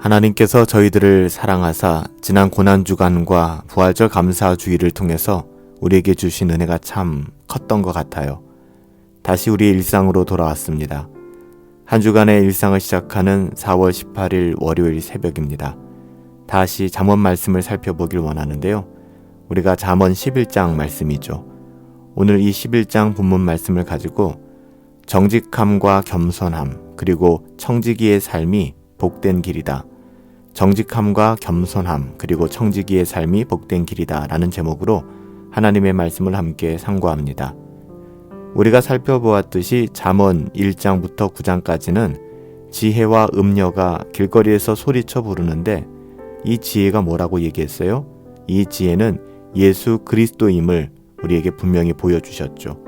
하나님께서 저희들을 사랑하사 지난 고난 주간과 부활절 감사 주의를 통해서 우리에게 주신 은혜가 참 컸던 것 같아요. 다시 우리 일상으로 돌아왔습니다. 한 주간의 일상을 시작하는 4월 18일 월요일 새벽입니다. 다시 잠언 말씀을 살펴보길 원하는데요. 우리가 잠언 11장 말씀이죠. 오늘 이 11장 본문 말씀을 가지고 정직함과 겸손함 그리고 청지기의 삶이 복된 길이다. 정직함과 겸손함 그리고 청지기의 삶이 복된 길이다 라는 제목으로 하나님의 말씀을 함께 상고합니다. 우리가 살펴보았듯이 잠언 1장부터 9장까지는 지혜와 음녀가 길거리에서 소리쳐 부르는데 이 지혜가 뭐라고 얘기했어요? 이 지혜는 예수 그리스도임을 우리에게 분명히 보여주셨죠.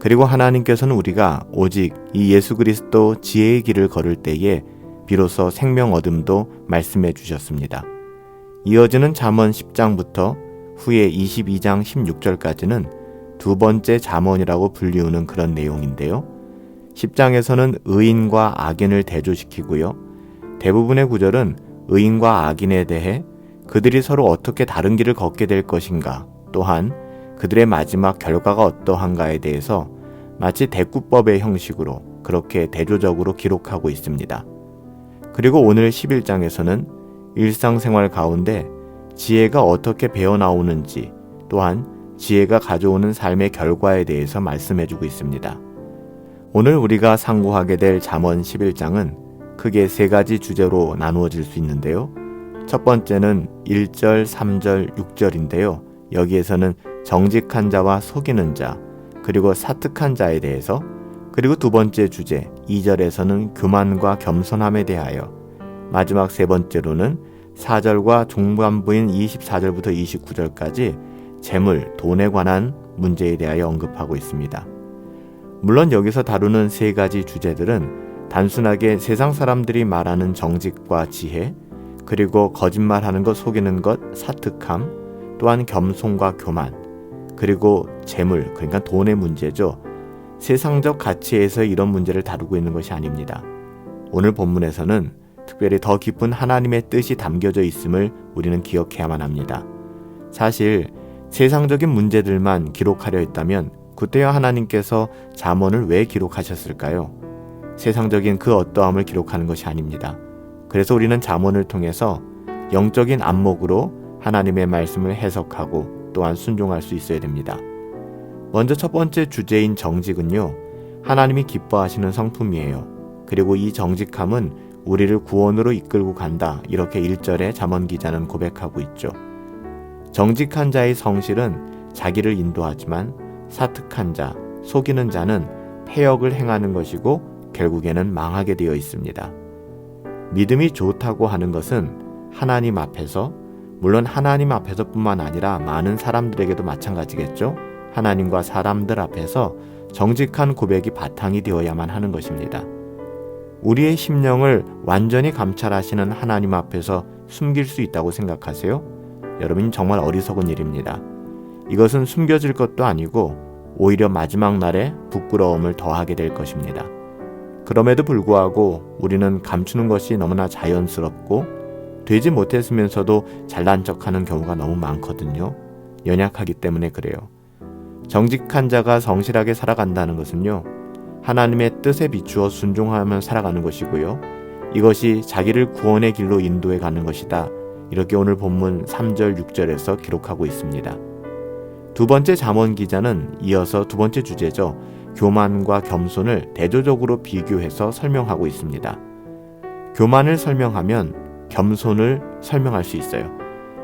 그리고 하나님께서는 우리가 오직 이 예수 그리스도 지혜의 길을 걸을 때에 비로소 생명 얻음도 말씀해 주셨습니다. 이어지는 잠언 10장부터 후에 22장 16절까지는 두 번째 잠언이라고 불리우는 그런 내용인데요. 10장에서는 의인과 악인을 대조시키고요. 대부분의 구절은 의인과 악인에 대해 그들이 서로 어떻게 다른 길을 걷게 될 것인가, 또한 그들의 마지막 결과가 어떠한가에 대해서 마치 대꾸법의 형식으로 그렇게 대조적으로 기록하고 있습니다. 그리고 오늘 11장에서는 일상생활 가운데 지혜가 어떻게 배어 나오는지 또한 지혜가 가져오는 삶의 결과에 대해서 말씀해 주고 있습니다. 오늘 우리가 상고하게 될 잠언 11장은 크게 세 가지 주제로 나누어질 수 있는데요. 첫 번째는 1절, 3절, 6절인데요. 여기에서는 정직한 자와 속이는 자, 그리고 사특한 자에 대해서 그리고 두 번째 주제 2절에서는 교만과 겸손함에 대하여 마지막 세 번째로는 4절과 중반부인 24절부터 29절까지 재물, 돈에 관한 문제에 대하여 언급하고 있습니다. 물론 여기서 다루는 세 가지 주제들은 단순하게 세상 사람들이 말하는 정직과 지혜, 그리고 거짓말하는 것, 속이는 것, 사특함, 또한 겸손과 교만, 그리고 재물, 그러니까 돈의 문제죠. 세상적 가치에서 이런 문제를 다루고 있는 것이 아닙니다. 오늘 본문에서는 특별히 더 깊은 하나님의 뜻이 담겨져 있음을 우리는 기억해야만 합니다. 사실 세상적인 문제들만 기록하려 했다면 그때야 하나님께서 잠언을 왜 기록하셨을까요? 세상적인 그 어떠함을 기록하는 것이 아닙니다. 그래서 우리는 잠언을 통해서 영적인 안목으로 하나님의 말씀을 해석하고 또한 순종할 수 있어야 됩니다. 먼저 첫 번째 주제인 정직은요, 하나님이 기뻐하시는 성품이에요. 그리고 이 정직함은 우리를 구원으로 이끌고 간다. 이렇게 1절에 잠언 기자는 고백하고 있죠. 정직한 자의 성실은 자기를 인도하지만 사특한 자, 속이는 자는 폐역을 행하는 것이고 결국에는 망하게 되어 있습니다. 믿음이 좋다고 하는 것은 하나님 앞에서 물론 하나님 앞에서뿐만 아니라 많은 사람들에게도 마찬가지겠죠. 하나님과 사람들 앞에서 정직한 고백이 바탕이 되어야만 하는 것입니다. 우리의 심령을 완전히 감찰하시는 하나님 앞에서 숨길 수 있다고 생각하세요? 여러분 정말 어리석은 일입니다. 이것은 숨겨질 것도 아니고 오히려 마지막 날에 부끄러움을 더하게 될 것입니다. 그럼에도 불구하고 우리는 감추는 것이 너무나 자연스럽고 되지 못했으면서도 잘난 척하는 경우가 너무 많거든요. 연약하기 때문에 그래요. 정직한 자가 성실하게 살아간다는 것은요, 하나님의 뜻에 비추어 순종하며 살아가는 것이고요. 이것이 자기를 구원의 길로 인도해 가는 것이다. 이렇게 오늘 본문 3절, 6절에서 기록하고 있습니다. 두 번째 잠언 기자는 이어서 두 번째 주제죠. 교만과 겸손을 대조적으로 비교해서 설명하고 있습니다. 교만을 설명하면 겸손을 설명할 수 있어요.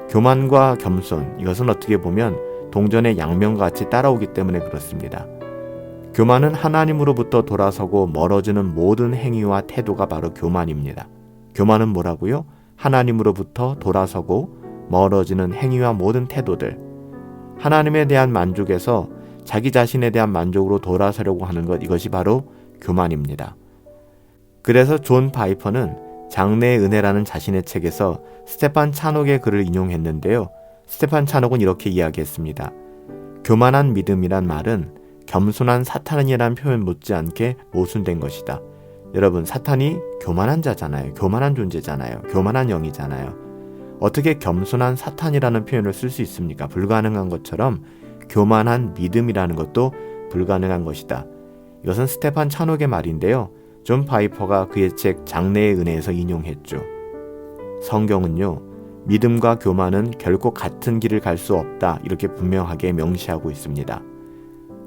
교만과 겸손, 이것은 어떻게 보면 동전의 양면과 같이 따라오기 때문에 그렇습니다. 교만은 하나님으로부터 돌아서고 멀어지는 모든 행위와 태도가 바로 교만입니다. 교만은 뭐라고요? 하나님으로부터 돌아서고 멀어지는 행위와 모든 태도들. 하나님에 대한 만족에서 자기 자신에 대한 만족으로 돌아서려고 하는 것, 이것이 바로 교만입니다. 그래서 존 바이퍼는 장래의 은혜라는 자신의 책에서 스테판 차녹의 글을 인용했는데요. 스테판 차녹은 이렇게 이야기했습니다. 교만한 믿음이란 말은 겸손한 사탄이란 표현 못지않게 모순된 것이다. 여러분, 사탄이 교만한 자잖아요. 교만한 존재잖아요. 교만한 영이잖아요. 어떻게 겸손한 사탄이라는 표현을 쓸 수 있습니까? 불가능한 것처럼 교만한 믿음이라는 것도 불가능한 것이다. 이것은 스테판 찬옥의 말인데요. 존 파이퍼가 그의 책 장래의 은혜에서 인용했죠. 성경은요, 믿음과 교만은 결코 같은 길을 갈 수 없다. 이렇게 분명하게 명시하고 있습니다.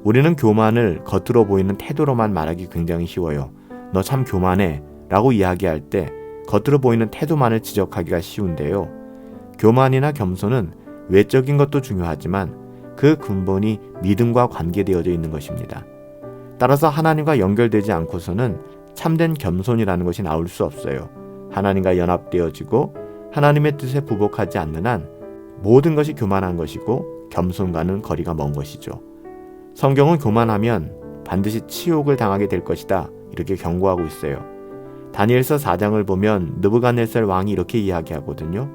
우리는 교만을 겉으로 보이는 태도로만 말하기 굉장히 쉬워요. 너 참 교만해. 라고 이야기할 때 겉으로 보이는 태도만을 지적하기가 쉬운데요. 교만이나 겸손은 외적인 것도 중요하지만 그 근본이 믿음과 관계되어져 있는 것입니다. 따라서 하나님과 연결되지 않고서는 참된 겸손이라는 것이 나올 수 없어요. 하나님과 연합되어지고 하나님의 뜻에 부복하지 않는 한 모든 것이 교만한 것이고 겸손과는 거리가 먼 것이죠. 성경은 교만하면 반드시 치욕을 당하게 될 것이다. 이렇게 경고하고 있어요. 다니엘서 4장을 보면 느부갓네살 왕이 이렇게 이야기하거든요.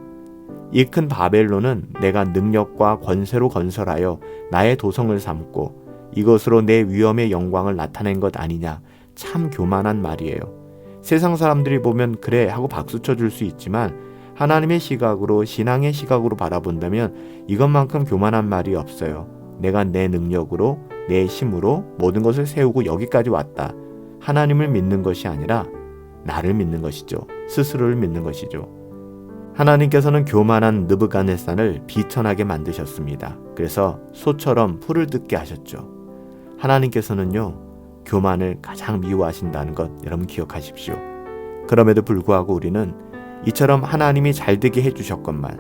이 큰 바벨론은 내가 능력과 권세로 건설하여 나의 도성을 삼고 이것으로 내 위엄의 영광을 나타낸 것 아니냐. 참 교만한 말이에요. 세상 사람들이 보면 그래 하고 박수 쳐줄 수 있지만 하나님의 시각으로 신앙의 시각으로 바라본다면 이것만큼 교만한 말이 없어요. 내가 내 능력으로 내 힘으로 모든 것을 세우고 여기까지 왔다. 하나님을 믿는 것이 아니라 나를 믿는 것이죠. 스스로를 믿는 것이죠. 하나님께서는 교만한 느부갓네산을 비천하게 만드셨습니다. 그래서 소처럼 풀을 뜯게 하셨죠. 하나님께서는요. 교만을 가장 미워하신다는 것 여러분 기억하십시오. 그럼에도 불구하고 우리는 이처럼 하나님이 잘 되게 해주셨건만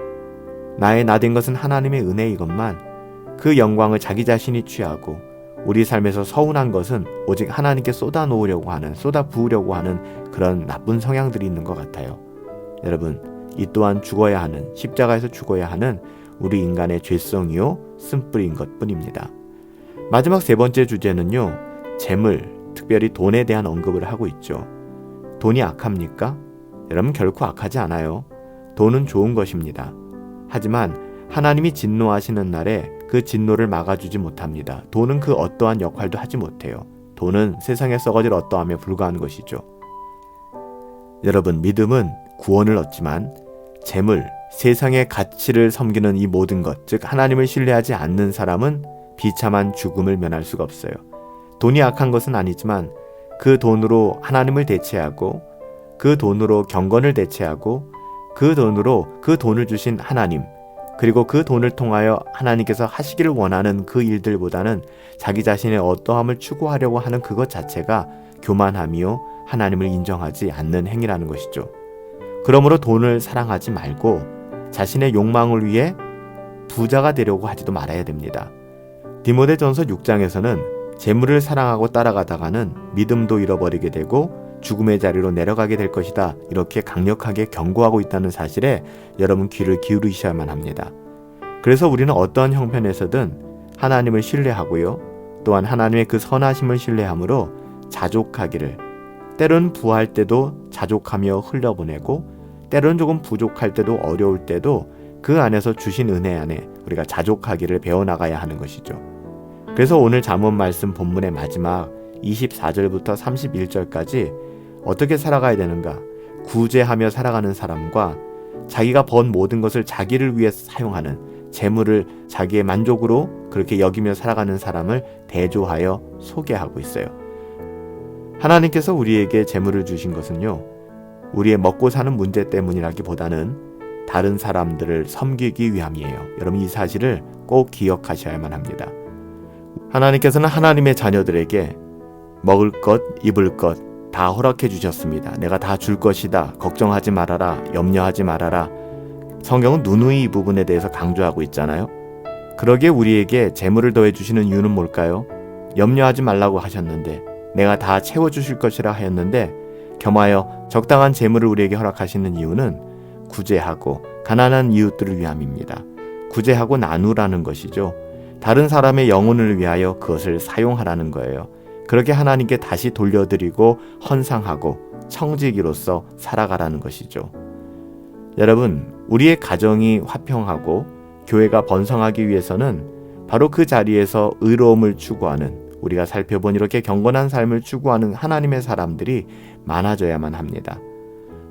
나의 나된 것은 하나님의 은혜이건만 그 영광을 자기 자신이 취하고 우리 삶에서 서운한 것은 오직 하나님께 쏟아 놓으려고 하는 쏟아 부으려고 하는 그런 나쁜 성향들이 있는 것 같아요. 여러분 이 또한 죽어야 하는 십자가에서 죽어야 하는 우리 인간의 죄성이요 쓴뿌리인 것 뿐입니다. 마지막 세 번째 주제는요 재물, 특별히 돈에 대한 언급을 하고 있죠. 돈이 악합니까? 여러분 결코 악하지 않아요. 돈은 좋은 것입니다. 하지만 하나님이 진노하시는 날에 그 진노를 막아주지 못합니다. 돈은 그 어떠한 역할도 하지 못해요. 돈은 세상에 썩어질 어떠함에 불과한 것이죠. 여러분, 믿음은 구원을 얻지만 재물, 세상의 가치를 섬기는 이 모든 것, 즉 하나님을 신뢰하지 않는 사람은 비참한 죽음을 면할 수가 없어요. 돈이 악한 것은 아니지만 그 돈으로 하나님을 대체하고 그 돈으로 경건을 대체하고 그 돈으로 그 돈을 주신 하나님 그리고 그 돈을 통하여 하나님께서 하시기를 원하는 그 일들보다는 자기 자신의 어떠함을 추구하려고 하는 그것 자체가 교만함이요 하나님을 인정하지 않는 행위라는 것이죠. 그러므로 돈을 사랑하지 말고 자신의 욕망을 위해 부자가 되려고 하지도 말아야 됩니다. 디모데전서 6장에서는 재물을 사랑하고 따라가다가는 믿음도 잃어버리게 되고 죽음의 자리로 내려가게 될 것이다. 이렇게 강력하게 경고하고 있다는 사실에 여러분 귀를 기울이셔야만 합니다. 그래서 우리는 어떠한 형편에서든 하나님을 신뢰하고요. 또한 하나님의 그 선하심을 신뢰함으로 자족하기를 때론 부할 때도 자족하며 흘려보내고 때론 조금 부족할 때도 어려울 때도 그 안에서 주신 은혜 안에 우리가 자족하기를 배워나가야 하는 것이죠. 그래서 오늘 잠언 말씀 본문의 마지막 24절부터 31절까지 어떻게 살아가야 되는가? 구제하며 살아가는 사람과 자기가 번 모든 것을 자기를 위해 사용하는 재물을 자기의 만족으로 그렇게 여기며 살아가는 사람을 대조하여 소개하고 있어요. 하나님께서 우리에게 재물을 주신 것은요. 우리의 먹고 사는 문제 때문이라기보다는 다른 사람들을 섬기기 위함이에요. 여러분 이 사실을 꼭 기억하셔야만 합니다. 하나님께서는 하나님의 자녀들에게 먹을 것, 입을 것 다 허락해 주셨습니다. 내가 다 줄 것이다. 걱정하지 말아라. 염려하지 말아라. 성경은 누누이 이 부분에 대해서 강조하고 있잖아요. 그러기에 우리에게 재물을 더해 주시는 이유는 뭘까요? 염려하지 말라고 하셨는데 내가 다 채워 주실 것이라 하였는데 겸하여 적당한 재물을 우리에게 허락하시는 이유는 구제하고 가난한 이웃들을 위함입니다. 구제하고 나누라는 것이죠. 다른 사람의 영혼을 위하여 그것을 사용하라는 거예요. 그렇게 하나님께 다시 돌려드리고 헌상하고 청지기로서 살아가라는 것이죠. 여러분, 우리의 가정이 화평하고 교회가 번성하기 위해서는 바로 그 자리에서 의로움을 추구하는 우리가 살펴본 이렇게 경건한 삶을 추구하는 하나님의 사람들이 많아져야만 합니다.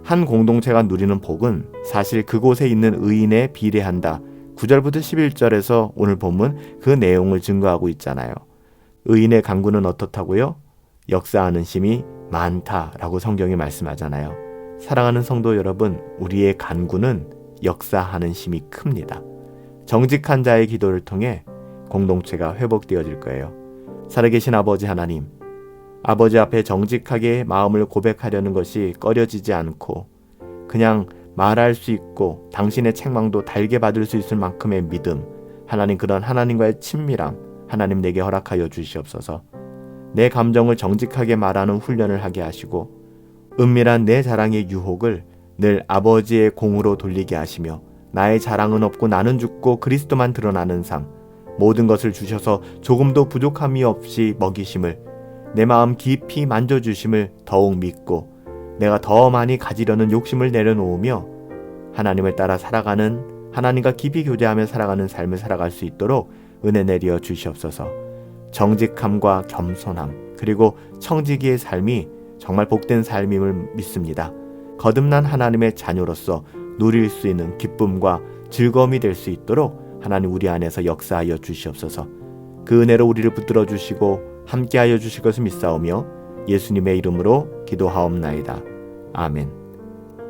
한 공동체가 누리는 복은 사실 그곳에 있는 의인에 비례한다. 9절부터 11절에서 오늘 본문 그 내용을 증거하고 있잖아요. 의인의 강구는 어떻다고요? 역사하는 심이 많다라고 성경이 말씀하잖아요. 사랑하는 성도 여러분, 우리의 간구는 역사하는 심이 큽니다. 정직한 자의 기도를 통해 공동체가 회복되어질 거예요. 살아계신 아버지 하나님, 아버지 앞에 정직하게 마음을 고백하려는 것이 꺼려지지 않고 그냥 말할 수 있고 당신의 책망도 달게 받을 수 있을 만큼의 믿음, 하나님 그런 하나님과의 친밀함, 하나님 내게 허락하여 주시옵소서. 내 감정을 정직하게 말하는 훈련을 하게 하시고 은밀한 내 자랑의 유혹을 늘 아버지의 공으로 돌리게 하시며 나의 자랑은 없고 나는 죽고 그리스도만 드러나는 삶 모든 것을 주셔서 조금도 부족함이 없이 먹이심을 내 마음 깊이 만져 주심을 더욱 믿고 내가 더 많이 가지려는 욕심을 내려놓으며 하나님을 따라 살아가는 하나님과 깊이 교제하며 살아가는 삶을 살아갈 수 있도록 은혜 내려 주시옵소서. 정직함과 겸손함 그리고 청지기의 삶이 정말 복된 삶임을 믿습니다. 거듭난 하나님의 자녀로서 누릴 수 있는 기쁨과 즐거움이 될 수 있도록 하나님 우리 안에서 역사하여 주시옵소서. 그 은혜로 우리를 붙들어 주시고 함께하여 주실 것을 믿사오며 예수님의 이름으로 기도하옵나이다. 아멘.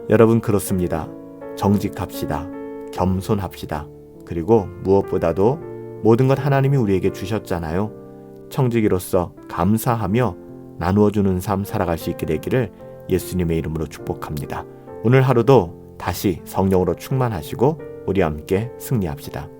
여러분 그렇습니다. 정직합시다. 겸손합시다. 그리고 무엇보다도 모든 것 하나님이 우리에게 주셨잖아요. 청지기로서 감사하며 나누어 주는 삶 살아갈 수 있게 되기를 예수님의 이름으로 축복합니다. 오늘 하루도 다시 성령으로 충만하시고 우리 함께 승리합시다.